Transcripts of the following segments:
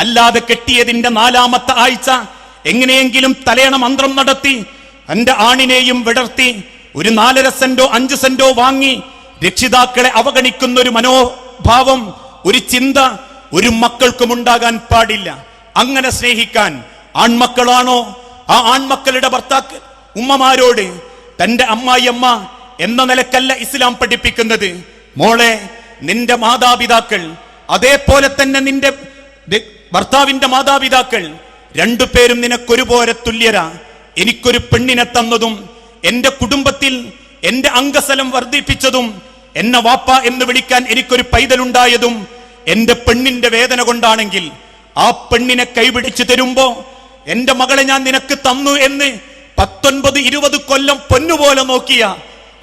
അല്ലാതെ കെട്ടിയതിന്റെ നാലാമത്തെ ആഴ്ച എങ്ങനെയെങ്കിലും തലേണ മന്ത്രം നടത്തി എന്റെ ആണിനെയും വിടർത്തി ഒരു നാലര സെന്റോ അഞ്ച് സെന്റോ വാങ്ങി രക്ഷിതാക്കളെ അവഗണിക്കുന്ന ഒരു മനോഭാവം ഒരു ചിന്ത ഒരു മക്കൾക്കും ഉണ്ടാകാൻ പാടില്ല. അങ്ങനെ സ്നേഹിക്കാൻ ആൺമക്കളാണോ? ആ ആൺമക്കളുടെ ഭർത്താക്ക ഉമ്മമാരോട് തന്റെ അമ്മായിയമ്മ എന്ന നിലക്കല്ല ഇസ്ലാം പഠിപ്പിക്കുന്നത്. മോളെ നിന്റെ മാതാപിതാക്കൾ അതേപോലെ തന്നെ നിന്റെ ഭർത്താവിന്റെ മാതാപിതാക്കൾ രണ്ടു രണ്ടുപേരും നിനക്കൊരുപോലെ തുല്യരാ. എനിക്കൊരു പെണ്ണിനെ തന്നതും എന്റെ കുടുംബത്തിൽ എന്റെ അംഗസലം വർദ്ധിപ്പിച്ചതും എന്നെ വാപ്പ എന്ന് വിളിക്കാൻ എനിക്കൊരു പൈതലുണ്ടായതും എന്റെ പെണ്ണിന്റെ വേദന കൊണ്ടാണെങ്കിൽ ആ പെണ്ണിനെ കൈപിടിച്ചു തരുമ്പോ എന്റെ മകളെ ഞാൻ നിനക്ക് തന്നു എന്ന് പത്തൊൻപത് ഇരുപത് കൊല്ലം പൊന്നുപോലെ നോക്കിയ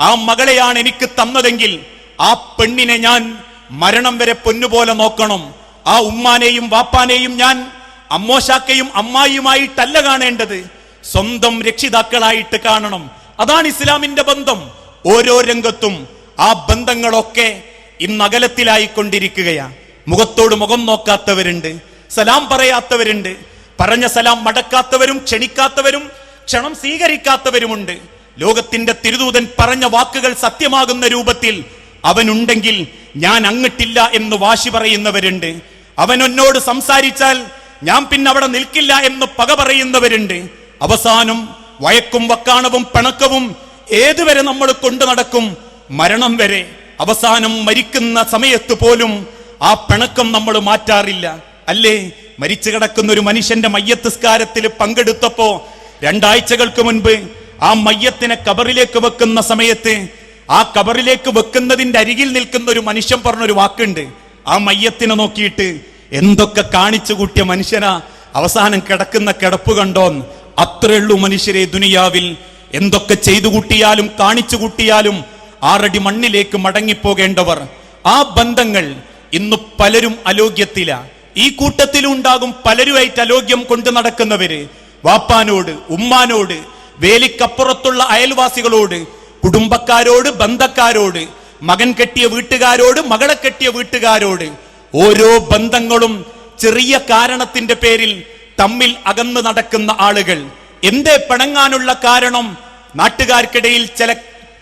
ആ മകളെയാണ് എനിക്ക് തന്നതെങ്കിൽ ആ പെണ്ണിനെ ഞാൻ മരണം വരെ പൊന്നുപോലെ നോക്കണം. ആ ഉമ്മാനെയും വാപ്പാനെയും ഞാൻ അമ്മോശാക്കയും അമ്മായിയുമായിട്ടല്ല കാണേണ്ടത്. സ്വന്തം രക്ഷിതാക്കളായിട്ട് കാണണം. അതാണ് ഇസ്ലാമിന്റെ ബന്ധം. ഓരോ രംഗത്തും ആ ബന്ധങ്ങളൊക്കെ ഇന്ന് അകലത്തിലായിക്കൊണ്ടിരിക്കുകയാ. മുഖത്തോട് മുഖം നോക്കാത്തവരുണ്ട്. സലാം പറയാത്തവരുണ്ട്. പറഞ്ഞ സലാം മടക്കാത്തവരും ക്ഷണിക്കാത്തവരും ക്ഷണം സ്വീകരിക്കാത്തവരുമുണ്ട്. ലോകത്തിന്റെ തിരുദൂതൻ പറഞ്ഞ വാക്കുകൾ സത്യമാകുന്ന രൂപത്തിൽ അവനുണ്ടെങ്കിൽ ഞാൻ അങ്ങട്ടില്ല എന്ന് വാശി പറയുന്നവരുണ്ട്. അവൻ എന്നോട് സംസാരിച്ചാൽ ഞാൻ പിന്നെ അവിടെ നിൽക്കില്ല എന്ന് പക പറയുന്നവരുണ്ട്. അവസാനം വയക്കും വക്കാണവും പിണക്കവും ഏതുവരെ നമ്മൾ കൊണ്ടു നടക്കും? മരണം വരെ. അവസാനം മരിക്കുന്ന സമയത്ത് പോലും ആ പിണക്കം നമ്മൾ മാറ്റാറില്ല. അല്ലേ? മരിച്ചു കിടക്കുന്ന ഒരു മനുഷ്യന്റെ മയ്യത്തിസ്കാരത്തിൽ പങ്കെടുത്തപ്പോ രണ്ടാഴ്ചകൾക്ക് മുൻപ് ആ മയ്യത്തിനെ കബറിലേക്ക് വെക്കുന്ന സമയത്ത് ആ കബറിലേക്ക് വെക്കുന്നതിന്റെ അരികിൽ നിൽക്കുന്ന ഒരു മനുഷ്യൻ പറഞ്ഞൊരു വാക്കുണ്ട്. ആ മയ്യത്തിനെ നോക്കിയിട്ട് എന്തൊക്കെ കാണിച്ചു കൂട്ടിയ മനുഷ്യനാ? അവസാനം കിടക്കുന്ന കിടപ്പ് കണ്ടോന്ന് അത്രയുള്ളൂ മനുഷ്യരെ ദുനിയാവിൽ. എന്തൊക്കെ ചെയ്തു കൂട്ടിയാലും കാണിച്ചു കൂട്ടിയാലും ആറടി മണ്ണിലേക്ക് മടങ്ങിപ്പോകേണ്ടവർ. ആ ബന്ധങ്ങൾ ഇന്ന് പലരും അലോഗ്യത്തില. ഈ കൂട്ടത്തിൽ ഉണ്ടാകും പലരുമായിട്ട് അലോഗ്യം കൊണ്ടു നടക്കുന്നവര്. വാപ്പാനോട് ഉമ്മാനോട് വേലിക്കപ്പുറത്തുള്ള അയൽവാസികളോട് കുടുംബക്കാരോട് ബന്ധക്കാരോട് മകൻ കെട്ടിയ വീട്ടുകാരോട് മകളെ കെട്ടിയ വീട്ടുകാരോട് ഓരോ ബന്ധങ്ങളും ചെറിയ കാരണത്തിന്റെ പേരിൽ തമ്മിൽ അകന്നു നടക്കുന്ന ആളുകൾ. എന്തേ പിണങ്ങാനുള്ള കാരണം? നാട്ടുകാർക്കിടയിൽ ചില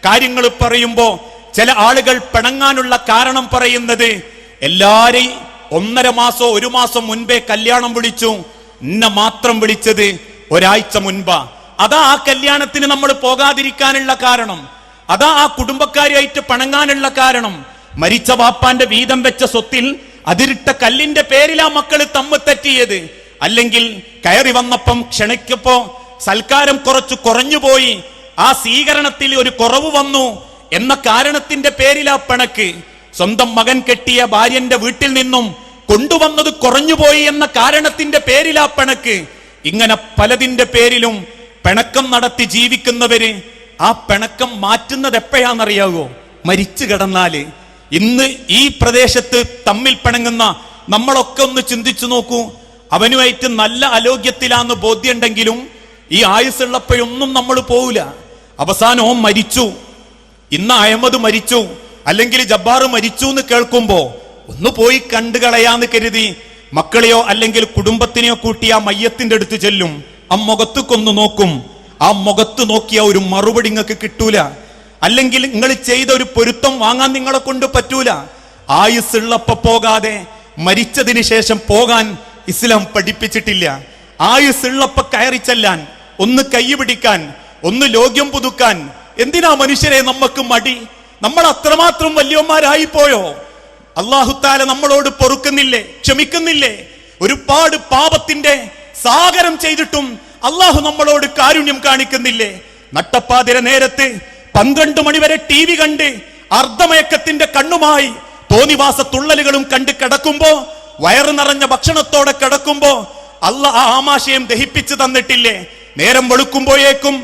കാര്യങ്ങൾ പറയുമ്പോൾ ചില ആളുകൾ പിണങ്ങാനുള്ള കാരണം പറയുന്നത് എല്ലാരെയും ഒന്നര മാസോ ഒരു മാസം മുൻപേ കല്യാണം വിളിച്ചു എന്നെ മാത്രം വിളിച്ചത് ഒരാഴ്ച മുൻപാ. അതാ ആ കല്യാണത്തിന് നമ്മൾ പോകാതിരിക്കാനുള്ള കാരണം. അതാ ആ കുടുംബക്കാരിയായിട്ട് പണങ്ങാനുള്ള കാരണം. മരിച്ച വാപ്പാന്റെ വീതം വെച്ച സ്വത്തിൽ അതിരിട്ട കല്ലിന്റെ പേരിലാ മക്കൾ തമ്മ് തെറ്റിയത്. അല്ലെങ്കിൽ കയറി വന്നപ്പം ക്ഷണിക്കപ്പോ സൽക്കാരം കുറച്ചു കുറഞ്ഞുപോയി. ആ സ്വീകരണത്തിൽ ഒരു കുറവ് വന്നു എന്ന കാരണത്തിന്റെ പേരിലാ പണക്ക്. സ്വന്തം മകൻ കെട്ടിയ ഭാര്യന്റെ വീട്ടിൽ നിന്നും കൊണ്ടുവന്നത് കുറഞ്ഞുപോയി എന്ന കാരണത്തിന്റെ പേരിലാ പണക്ക്. ഇങ്ങനെ പലതിന്റെ പേരിലും പിണക്കം നടത്തി ജീവിക്കുന്നവര് ആ പിണക്കം മാറ്റുന്നത് എപ്പോഴാണെന്നറിയാവോ? മരിച്ചു കിടന്നാൽ. ഇന്ന് ഈ പ്രദേശത്ത് തമ്മിൽ പിണങ്ങുന്ന നമ്മളൊക്കെ ഒന്ന് ചിന്തിച്ചു നോക്കൂ. അവനുമായിട്ട് നല്ല അലോഗ്യത്തിലാന്ന് ബോധ്യമുണ്ടെങ്കിലും ഈ ആയുസ്സുള്ളപ്പോഴൊന്നും നമ്മൾ പോവില്ല. അവസാനവും മരിച്ചു. ഇന്ന് അഹമ്മദ് മരിച്ചു. അല്ലെങ്കിൽ ജബ്ബാർ മരിച്ചു എന്ന് കേൾക്കുമ്പോ ഒന്ന് പോയി കണ്ടു കളയാന്ന് കരുതി മക്കളെയോ അല്ലെങ്കിൽ കുടുംബത്തിനെയോ കൂട്ടി ആ മയ്യത്തിന്റെ അടുത്ത് ചെല്ലും. ആ മുഖത്തുക്കൊന്ന് നോക്കും. ആ മുഖത്ത് നോക്കിയ ഒരു മറുപടി നിങ്ങൾക്ക് കിട്ടൂല. അല്ലെങ്കിൽ നിങ്ങൾ ചെയ്ത ഒരു പൊരുത്തം വാങ്ങാൻ നിങ്ങളെ കൊണ്ട് പറ്റൂല. ആയുസ്സുള്ളപ്പോ പോകാതെ മരിച്ചതിന് ശേഷം പോകാൻ ഇസ്ലാം പഠിപ്പിച്ചിട്ടില്ല. ആയുസ്സുള്ളപ്പോ കയറി ചെല്ലാൻ ഒന്ന് കൈ പിടിക്കാൻ ഒന്ന് ലോക്യം പുതുക്കാൻ. എന്തിനാ മനുഷ്യരെ നമുക്ക് മടി? നമ്മൾ അത്രമാത്രം വലിയവന്മാരായി പോയോ? അള്ളാഹുത്താല നമ്മളോട് പൊറുക്കുന്നില്ലേ ക്ഷമിക്കുന്നില്ലേ? ഒരുപാട് പാപത്തിന്റെ സാഗരം ചെയ്തിട്ടും അള്ളാഹു നമ്മളോട് കാരുണ്യം കാണിക്കുന്നില്ലേ? നട്ടപ്പാതിര നേരത്ത് പന്ത്രണ്ട് മണിവരെ ടി വി കണ്ട് അർദ്ധമയക്കത്തിന്റെ കണ്ണുമായി തോന്നിവാസ തുള്ളലുകളും കണ്ട് കിടക്കുമ്പോ വയറ് നിറഞ്ഞ ഭക്ഷണത്തോടെ കിടക്കുമ്പോ അല്ല ആ ആമാശയം ദഹിപ്പിച്ചു തന്നിട്ടില്ലേ? നേരം വെളുക്കുമ്പോഴേക്കും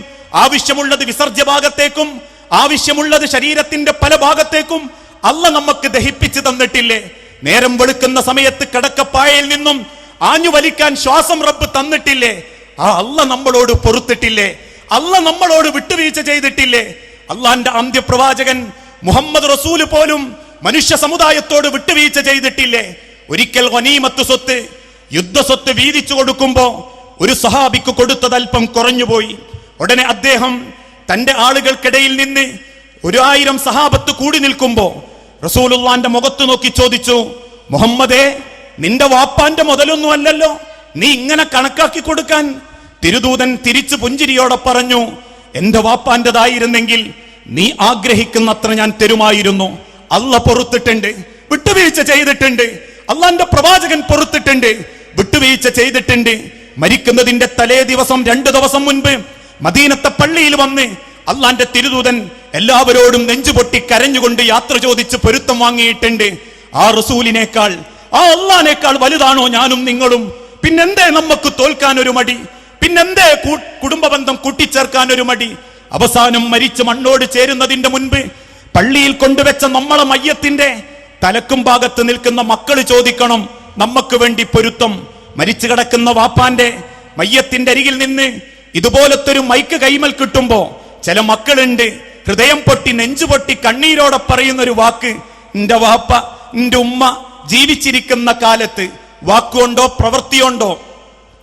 ആവശ്യമുള്ളത് വിസർജ്യ ഭാഗത്തേക്കും ആവശ്യമുള്ളത് ശരീരത്തിന്റെ പല ഭാഗത്തേക്കും അല്ല നമുക്ക് ദഹിപ്പിച്ചു തന്നിട്ടില്ലേ? നേരം വെളുക്കുന്ന സമയത്ത് കിടക്കപ്പായയിൽ നിന്നും ആഞ്ഞു വലിക്കാൻ ശ്വാസം റബ്ബ് തന്നിട്ടില്ലേ? ആ അല്ല നമ്മളോട് പൊറുത്തിട്ടില്ലേ? അല്ല നമ്മളോട് വിട്ടുവീഴ്ച ചെയ്തിട്ടില്ലേ? അള്ളാന്റെ അന്ത്യപ്രവാചകൻ മുഹമ്മദ് റസൂൽ പോലും മനുഷ്യ സമുദായത്തോട് വിട്ടുവീഴ്ച ചെയ്തിട്ടില്ലേ? ഒരിക്കൽ വനീമത്ത് സ്വത്ത് യുദ്ധ സ്വത്ത് വീതിച്ചു കൊടുക്കുമ്പോ ഒരു സഹാബിക്ക് കൊടുത്തത് അല്പം കുറഞ്ഞുപോയി. ഉടനെ അദ്ദേഹം തന്റെ ആളുകൾക്കിടയിൽ നിന്ന് ഒരു ആയിരം സഹാബത്ത് കൂടി നിൽക്കുമ്പോ റസൂലുള്ളാന്റെ മുഖത്ത് നോക്കി ചോദിച്ചു മുഹമ്മദേ നിന്റെ വാപ്പാന്റെ മുതലൊന്നും അല്ലല്ലോ. നീ ഇങ്ങനെ കണക്കാക്കി കൊടുക്കാൻ തിരുദൂതൻ തിരിച്ചു പുഞ്ചിരിയോടെ പറഞ്ഞു എന്റെ വാപ്പാന്റേതായിരുന്നെങ്കിൽ നീ ആഗ്രഹിക്കുന്നത്ര ഞാൻ തരുമായിരുന്നു. അല്ല പൊറത്തിട്ടുണ്ട് വിട്ടുവീഴ്ച ചെയ്തിട്ടുണ്ട്. അള്ളാന്റെ പ്രവാചകൻ പൊറത്തിട്ടുണ്ട് വിട്ടുവീഴ്ച ചെയ്തിട്ടുണ്ട്. മരിക്കുന്നതിന്റെ തലേ ദിവസം രണ്ടു ദിവസം മുൻപ് മദീനത്തെ പള്ളിയിൽ വന്ന് അള്ളാന്റെ തിരുദൂതൻ എല്ലാവരോടും നെഞ്ചുപൊട്ടി കരഞ്ഞുകൊണ്ട് യാത്ര ചോദിച്ച് പൊരുത്തം വാങ്ങിയിട്ടുണ്ട്. ആ റസൂലിനേക്കാൾ ആ അള്ളാനേക്കാൾ വലുതാണോ ഞാനും നിങ്ങളും? പിന്നെന്തേ നമുക്ക് തോൽക്കാൻ ഒരു മടി? പിന്നെന്തേ കുടുംബ ബന്ധം കൂട്ടിച്ചേർക്കാൻ ഒരു മടി? അവസാനം മരിച്ച് മണ്ണോട് ചേരുന്നതിന്റെ മുൻപ് പള്ളിയിൽ കൊണ്ടുവച്ച നമ്മളെ മയ്യത്തിന്റെ തലക്കും ഭാഗത്ത് നിൽക്കുന്ന മക്കൾ ചോദിക്കണം നമുക്ക് വേണ്ടി പൊരുത്തം? മരിച്ചു കിടക്കുന്ന വാപ്പാന്റെ മയ്യത്തിന്റെ അരികിൽ നിന്ന് ഇതുപോലത്തെ ഒരു മൈക്ക് കൈമൽ കിട്ടുമ്പോ ചില മക്കളുണ്ട് ഹൃദയം പൊട്ടി നെഞ്ചു പൊട്ടി കണ്ണീരോടെ പറയുന്ന ഒരു വാക്ക് എന്റെ വാപ്പ എന്റെ ഉമ്മ ജീവിച്ചിരിക്കുന്ന കാലത്ത് വാക്കുകൊണ്ടോ പ്രവൃത്തിയോണ്ടോ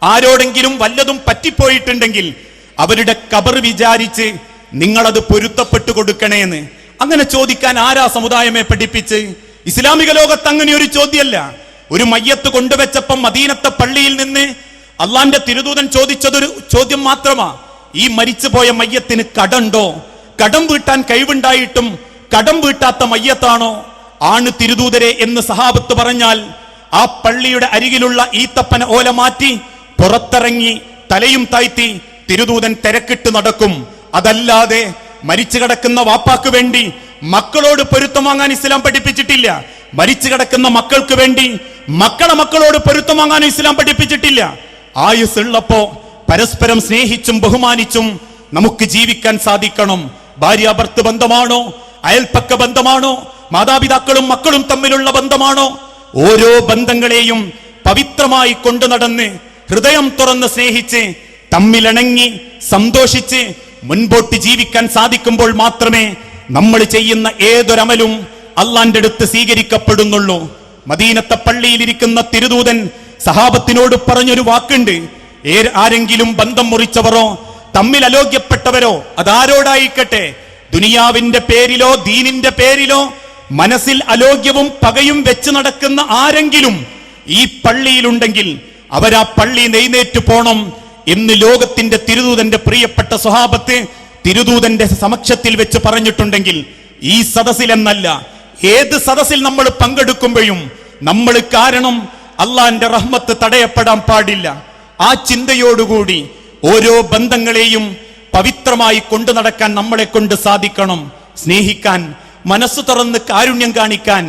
ആരോടെങ്കിലും വല്ലതും പറ്റിപ്പോയിട്ടുണ്ടെങ്കിൽ അവരുടെ കബർ വിചാരിച്ച് നിങ്ങളത് പൊരുത്തപ്പെട്ടു കൊടുക്കണേന്ന്. അങ്ങനെ ചോദിക്കാൻ ആരാ സമുദായമേ പഠിപ്പിച്ച്? ഇസ്ലാമിക ലോകത്ത് അങ്ങനെ ഒരു ചോദ്യമല്ല. ഒരു മയ്യത്ത് കൊണ്ടുവച്ചപ്പം മദീനത്തെ പള്ളിയിൽ നിന്ന് അള്ളാന്റെ തിരുദൂതൻ ചോദിച്ചതൊരു ചോദ്യം മാത്രമാ. ഈ മരിച്ചുപോയ മയ്യത്തിന് കടണ്ടോ കടം വീട്ടാൻ കഴിവുണ്ടായിട്ടും കടം വീട്ടാത്ത മയ്യത്താണോ? ആണ് തിരുദൂതരെ എന്ന് സഹാബത്ത് പറഞ്ഞാൽ ആ പള്ളിയുടെ അരികിലുള്ള ഈത്തപ്പന ഓല മാറ്റി പുറത്തിറങ്ങി തലയും താഴ്ത്തി തിരുദൂതൻ തിരക്കിട്ട് നടക്കും. അതല്ലാതെ മരിച്ചു കിടക്കുന്ന വാപ്പാക്ക് വേണ്ടി മക്കളോട് പൊരുത്തം വാങ്ങാൻ ഇസ്ലാം പഠിപ്പിച്ചിട്ടില്ല. മരിച്ചു കിടക്കുന്ന മക്കൾക്ക് വേണ്ടി മക്കളെ മക്കളോട് പൊരുത്തം വാങ്ങാൻ ഇസ്ലാം പഠിപ്പിച്ചിട്ടില്ല. ആയുസ് ഉള്ളപ്പോ പരസ്പരം സ്നേഹിച്ചും ബഹുമാനിച്ചും നമുക്ക് ജീവിക്കാൻ സാധിക്കണം. ഭാര്യ ഭർത്ത് ബന്ധമാണോ? അയൽപ്പക്ക ബന്ധമാണോ? മാതാപിതാക്കളും മക്കളും തമ്മിലുള്ള ബന്ധമാണോ? ഓരോ ബന്ധങ്ങളെയും പവിത്രമായി കൊണ്ടു നടന്ന് ഹൃദയം തുറന്ന് സ്നേഹിച്ച് തമ്മിലിണങ്ങി സന്തോഷിച്ച് മുൻപോട്ട് ജീവിക്കാൻ സാധിക്കുമ്പോൾ മാത്രമേ നമ്മൾ ചെയ്യുന്ന ഏതൊരമലും അള്ളാന്റെ അടുത്ത് സ്വീകരിക്കപ്പെടുന്നുള്ളൂ. മദീനത്തെ പള്ളിയിലിരിക്കുന്ന തിരുദൂതൻ സഹാബത്തിനോട് പറഞ്ഞൊരു വാക്കുണ്ട്. ആരെങ്കിലും ബന്ധം മുറിച്ചവരോ തമ്മിൽ അലോഗ്യപ്പെട്ടവരോ അതാരോടായിക്കട്ടെ? ദുനിയാവിന്റെ പേരിലോ ദീനിന്റെ പേരിലോ മനസ്സിൽ അലോഗ്യവും പകയും വെച്ച് നടക്കുന്ന ആരെങ്കിലും ഈ പള്ളിയിലുണ്ടെങ്കിൽ അവരാ പള്ളി നെയ്നേറ്റു പോണം എന്ന് ലോകത്തിന്റെ തിരുദൂതന്റെ പ്രിയപ്പെട്ട സ്വഹാബത്ത് തിരുദൂതന്റെ സമക്ഷത്തിൽ വെച്ച് പറഞ്ഞിട്ടുണ്ടെങ്കിൽ ഈ സദസ്സിലെന്നല്ല ഏത് സദസ്സിൽ നമ്മൾ പങ്കെടുക്കുമ്പോഴും നമ്മൾ കാരണം അള്ളാന്റെ റഹ്മത്ത് തടയപ്പെടാൻ പാടില്ല. ആ ചിന്തയോടുകൂടി ഓരോ ബന്ധങ്ങളെയും പവിത്രമായി കൊണ്ടു നടക്കാൻ നമ്മളെ കൊണ്ട് സാധിക്കണം. സ്നേഹിക്കാൻ മനസ്സ് തുറന്ന് കാരുണ്യം കാണിക്കാൻ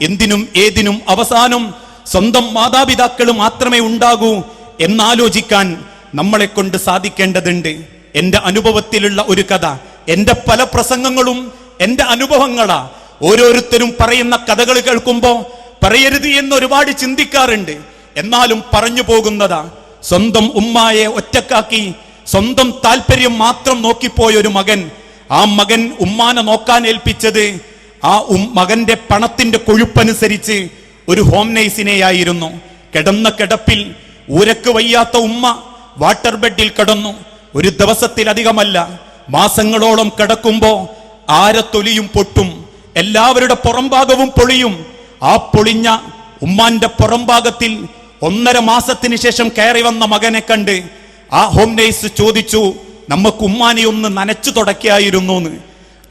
എന്തിനും ഏതിനും അവസാനം സ്വന്തം മാതാപിതാക്കൾ മാത്രമേ ഉണ്ടാകൂ എന്നാലോചിക്കാൻ നമ്മളെ കൊണ്ട് സാധിക്കേണ്ടതുണ്ട്. എന്റെ അനുഭവത്തിലുള്ള ഒരു കഥ എന്റെ പല പ്രസംഗങ്ങളും എന്റെ അനുഭവങ്ങളാ. ഓരോരുത്തരും പറയുന്ന കഥകൾ കേൾക്കുമ്പോൾ പറയരുത് എന്ന് ഒരുപാട് ചിന്തിക്കാറുണ്ട്. എന്നാലും പറഞ്ഞു പോകുന്നതാ സ്വന്തം ഉമ്മായെ ഒറ്റക്കാക്കി സ്വന്തം താല്പര്യം മാത്രം നോക്കിപ്പോയ ഒരു മകൻ. ആ മകൻ ഉമ്മാനെ നോക്കാൻ ഏൽപ്പിച്ചത് ആ മകന്റെ പണത്തിന്റെ കൊഴുപ്പനുസരിച്ച് ഒരു ഹോം നേഴ്സിനെയായിരുന്നു. കിടന്ന കിടപ്പിൽ ഉരക്ക് വയ്യാത്ത ഉമ്മ വാട്ടർ ബെഡിൽ കിടന്നു. ഒരു ദിവസത്തിലധികമല്ല. മാസങ്ങളോളം കിടക്കുമ്പോ ആരത്തൊലിയും പൊട്ടും. എല്ലാവരുടെ പുറംഭാഗവും പൊളിയും. ആ പൊളിഞ്ഞ ഉമ്മാന്റെ പുറംഭാഗത്തിൽ ഒന്നര മാസത്തിന് ശേഷം കയറി വന്ന മകനെ കണ്ട് ആ ഹോം നേഴ്സ് ചോദിച്ചു നമുക്ക് ഉമ്മാനെ ഒന്ന് നനച്ചു തുടക്കായിരുന്നു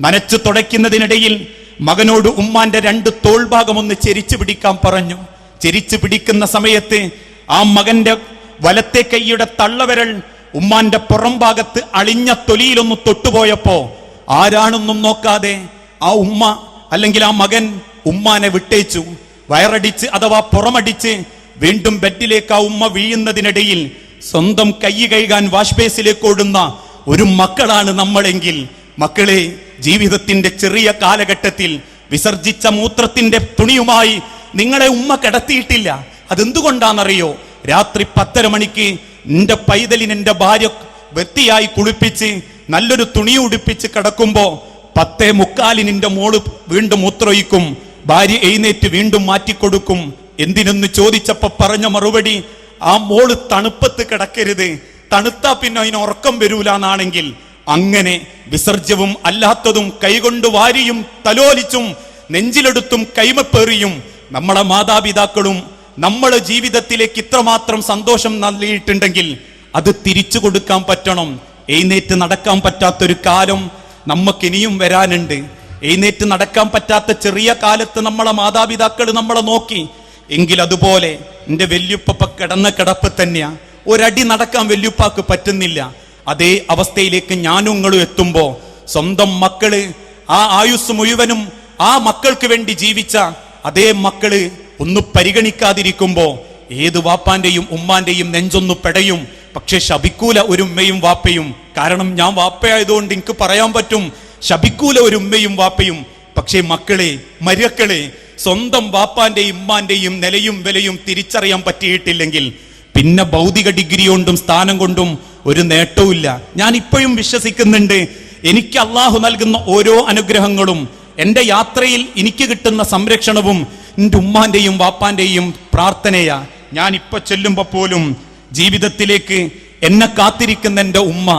നനച്ചു തുടയ്ക്കുന്നതിനിടയിൽ മകനോട് ഉമ്മാന്റെ രണ്ട് തോൾഭാഗം ഒന്ന് ചെരിച്ചു പിടിക്കാൻ പറഞ്ഞു. ചെരിച്ചു പിടിക്കുന്ന സമയത്ത് ആ മകന്റെ വലത്തെ കൈയുടെ തള്ളവിരൽ ഉമ്മാന്റെ പുറം ഭാഗത്ത് അളിഞ്ഞ തൊലിയിലൊന്ന് തൊട്ടുപോയപ്പോ ആരാണെന്നും നോക്കാതെ ആ ഉമ്മ അല്ലെങ്കിൽ ആ മകൻ ഉമ്മാനെ വിട്ടേച്ചു. വയറടിച്ച് അഥവാ പുറമടിച്ച് വീണ്ടും ബെഡിലേക്ക് ആ ഉമ്മ വീഴുന്നതിനിടയിൽ സ്വന്തം കൈ കഴുകാൻ വാഷ് ബേസിലേക്ക് ഓടുന്ന ഒരു മക്കളാണ് നമ്മളെങ്കിൽ. മക്കളെ ജീവിതത്തിന്റെ ചെറിയ കാലഘട്ടത്തിൽ വിസർജിച്ച മൂത്രത്തിന്റെ തുണിയുമായി നിങ്ങളെ ഉമ്മ കിടത്തിയിട്ടില്ല. അതെന്തുകൊണ്ടാണെന്നറിയോ? രാത്രി പത്തര മണിക്ക് എന്റെ പൈതലിന് എന്റെ ഭാര്യ വൃത്തിയായി കുളിപ്പിച്ച് നല്ലൊരു തുണി ഉടുപ്പിച്ച് കിടക്കുമ്പോൾ പത്തേ മുക്കാലിന് നിന്റെ മോൾ വീണ്ടും മൂത്രയിക്കും ഭാര്യ എഴുന്നേറ്റ് വീണ്ടും മാറ്റിക്കൊടുക്കും. എന്തിനെന്ന് ചോദിച്ചപ്പോൾ പറഞ്ഞ മറുപടി ആ മോൾ തണുപ്പത്ത് കിടക്കരുത്. തണുത്താ പിന്നെ അതിന് ഉറക്കം വരൂല എന്നാണെങ്കിൽ അങ്ങനെ വിസർജ്യവും അല്ലാത്തതും കൈകൊണ്ട് വാരിയും തലോലിച്ചും നെഞ്ചിലെടുത്തും കൈമപ്പേറിയും നമ്മളെ മാതാപിതാക്കളും നമ്മളെ ജീവിതത്തിലേക്ക് ഇത്രമാത്രം സന്തോഷം നൽകിയിട്ടുണ്ടെങ്കിൽ അത് തിരിച്ചു കൊടുക്കാൻ പറ്റണം. എഴുന്നേറ്റ് നടക്കാൻ പറ്റാത്തൊരു കാലം നമുക്കിനിയും വരാനുണ്ട്. എഴുന്നേറ്റ് നടക്കാൻ പറ്റാത്ത ചെറിയ കാലത്ത് നമ്മളെ മാതാപിതാക്കൾ നമ്മളെ നോക്കി. എങ്കിൽ അതുപോലെ എന്റെ വല്യുപ്പ കിടന്ന കിടപ്പ് തന്നെയാ. ഒരടി നടക്കാൻ വല്യുപ്പാക്ക് പറ്റുന്നില്ല. അതേ അവസ്ഥയിലേക്ക് ഞാനും നിങ്ങളും എത്തുമ്പോ സ്വന്തം മക്കൾ ആ ആയുസ് മുഴുവനും ആ മക്കൾക്ക് വേണ്ടി ജീവിച്ച അതേ മക്കൾ ഒന്ന് പരിഗണിക്കാതിരിക്കുമ്പോ ഏത് വാപ്പാന്റെയും ഉമ്മാന്റെയും നെഞ്ചൊന്നു പെടയും. പക്ഷെ ശപിക്കൂല ഒരു ഉമ്മയും വാപ്പയും. കാരണം ഞാൻ വാപ്പയായതുകൊണ്ട് എനിക്ക് പറയാൻ പറ്റും. ശപിക്കൂല ഒരു ഉമ്മയും വാപ്പയും. പക്ഷേ മക്കളെ മരക്കളെ സ്വന്തം വാപ്പാന്റെയും ഉമ്മാന്റെയും നിലയും വിലയും തിരിച്ചറിയാൻ പറ്റിയിട്ടില്ലെങ്കിൽ പിന്നെ ഭൗതിക ഡിഗ്രി കൊണ്ടും സ്ഥാനം കൊണ്ടും ഒരു നേട്ടവുമില്ല. ഞാൻ ഇപ്പോഴും വിശ്വസിക്കുന്നുണ്ട് എനിക്ക് അള്ളാഹു നൽകുന്ന ഓരോ അനുഗ്രഹങ്ങളും എന്റെ യാത്രയിൽ എനിക്ക് കിട്ടുന്ന സംരക്ഷണവും എന്റെ ഉമ്മാന്റെയും വാപ്പാന്റെയും പ്രാർത്ഥനയാ. ഞാൻ ഇപ്പൊ ചെല്ലുമ്പോ പോലും ജീവിതത്തിലേക്ക് എന്നെ കാത്തിരിക്കുന്ന എന്റെ ഉമ്മ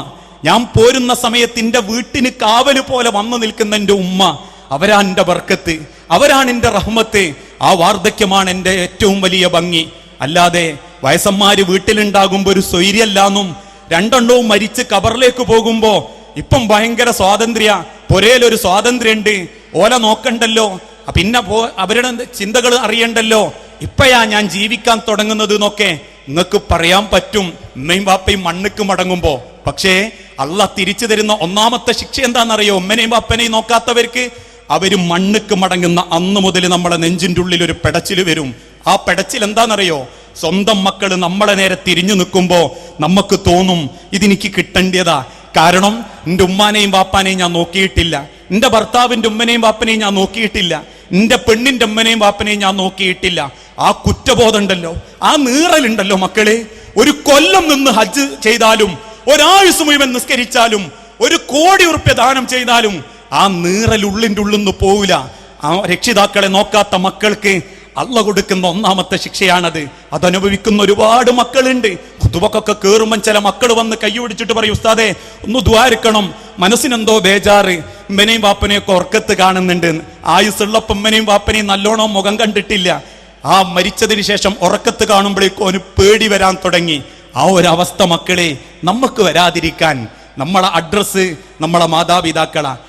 ഞാൻ പോരുന്ന സമയത്ത് എന്റെ വീട്ടിന് കാവൽ പോലെ വന്നു നിൽക്കുന്ന എന്റെ ഉമ്മ അവരാ എന്റെ വർക്കത്ത് അവരാണ് എന്റെ റഹ്മത്ത്. ആ വാർദ്ധക്യമാണ് എന്റെ ഏറ്റവും വലിയ ഭംഗി. അല്ലാതെ വയസ്സന്മാര് വീട്ടിലുണ്ടാകുമ്പോ ഒരു സ്വൈര്യല്ലാന്നും രണ്ടെണ്ണവും മരിച്ച് കബറിലേക്ക് പോകുമ്പോ ഇപ്പം ഭയങ്കര സ്വാതന്ത്ര്യ പൊരയിലൊരു സ്വാതന്ത്ര്യമുണ്ട് ഓല നോക്കണ്ടല്ലോ. പിന്നെ പോ അവരുടെ ചിന്തകൾ അറിയണ്ടല്ലോ. ഇപ്പയാ ഞാൻ ജീവിക്കാൻ തുടങ്ങുന്നത് എന്നൊക്കെ നിങ്ങൾക്ക് പറയാൻ പറ്റും. ഉമ്മയും വാപ്പയും മണ്ണുക്ക് മടങ്ങുമ്പോ. പക്ഷേ അല്ല തിരിച്ചു തരുന്ന ഒന്നാമത്തെ ശിക്ഷ എന്താണെന്നറിയോ? ഉമ്മനെയും വാപ്പനെയും നോക്കാത്തവർക്ക് അവർ മണ്ണുക്ക് മടങ്ങുന്ന അന്ന് മുതൽ നമ്മളെ നെഞ്ചിന്റെ ഉള്ളിൽ ഒരു പെടച്ചിൽ വരും. ആ പെടച്ചിൽ എന്താണെന്നറിയോ? സ്വന്തം മക്കൾ നമ്മളെ നേരെ തിരിഞ്ഞു നിൽക്കുമ്പോൾ നമുക്ക് തോന്നും ഇതെനിക്ക് കിട്ടേണ്ടതാ. കാരണം എന്റെ ഉമ്മാനെയും വാപ്പാനെയും ഞാൻ നോക്കിയിട്ടില്ല. എന്റെ ഭർത്താവിന്റെ ഉമ്മനെയും വാപ്പനെയും ഞാൻ നോക്കിയിട്ടില്ല. എന്റെ പെണ്ണിന്റെ ഉമ്മനെയും വാപ്പനെയും ഞാൻ നോക്കിയിട്ടില്ല. ആ കുറ്റബോധം ഉണ്ടല്ലോ ആ നീറലുണ്ടല്ലോ മക്കളെ. ഒരു കൊല്ലം നിന്ന് ഹജ്ജ് ചെയ്താലും ഒരാഴ്ച മുഴുവൻ നിസ്കരിച്ചാലും ഒരു കോടി ഉറുപ്പ്യ ദാനം ചെയ്താലും ആ നീറൽ ഉള്ളിന്റെ ഉള്ളിൽ നിന്ന് പോവില്ല. ആ രക്ഷിതാക്കളെ നോക്കാത്ത മക്കൾക്ക് അള്ള കൊടുക്കുന്ന ഒന്നാമത്തെ ശിക്ഷയാണത്. അതനുഭവിക്കുന്ന ഒരുപാട് മക്കളുണ്ട്. കുതുവക്കൊക്കെ കയറുമ്പം ചില മക്കൾ വന്ന് കൈ പിടിച്ചിട്ട് പറയും ഉസ്താദെ ഒന്ന് ദ്വാരിക്കണം മനസ്സിനെന്തോ ബേജാറ്. ഉമ്മനെയും വാപ്പനെയൊക്കെ ഉറക്കത്ത് കാണുന്നുണ്ട്. ആയുസ്സുള്ളപ്പം ഉമ്മനെയും വാപ്പനെയും നല്ലോണം മുഖം കണ്ടിട്ടില്ല. ആ മരിച്ചതിന് ശേഷം ഉറക്കത്ത് കാണുമ്പോഴേക്കും ഒരു പേടി വരാൻ തുടങ്ങി. ആ ഒരു അവസ്ഥ മക്കളെ നമുക്ക് വരാതിരിക്കാൻ. നമ്മളെ അഡ്രസ്സ് നമ്മളെ മാതാപിതാക്കളാ.